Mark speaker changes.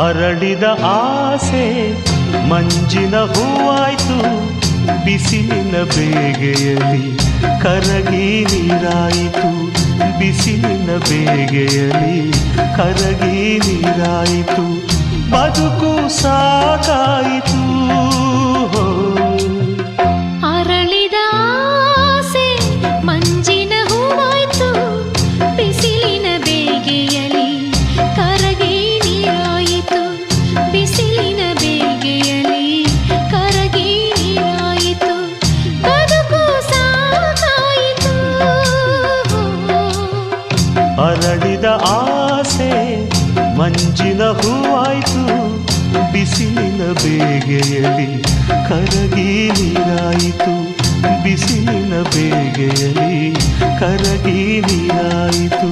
Speaker 1: ಅರಳಿದ ಆಸೆ ಮಂಜಿನ ಹೂವಾಯ್ತು ಬಿಸಿಲಿನ ಬೇಗೆಯಲ್ಲಿ ಕರಗಿ ನೀರಾಯಿತು ಬಿಸಿಲಿನ ಬೇಗೆಯಲ್ಲಿ ಕರಗಿ ನೀರಾಯಿತು. ಬದುಕು ಸಾಕಾಯಿತು
Speaker 2: ಅರಳಿದ ಆಸೆ ಮಂಜಿನ ಹೂವಾಯ್ತು ಬಿಸಿಲಿನ
Speaker 1: ಬೇಗೆಯಲ್ಲಿ ಕರಗಿ ನೀರಾಯಿತು ಬಿಸಿಲಿನ ಬೇಗೆಯಲ್ಲಿ ಕರಗಿ ನೀರಾಯಿತು.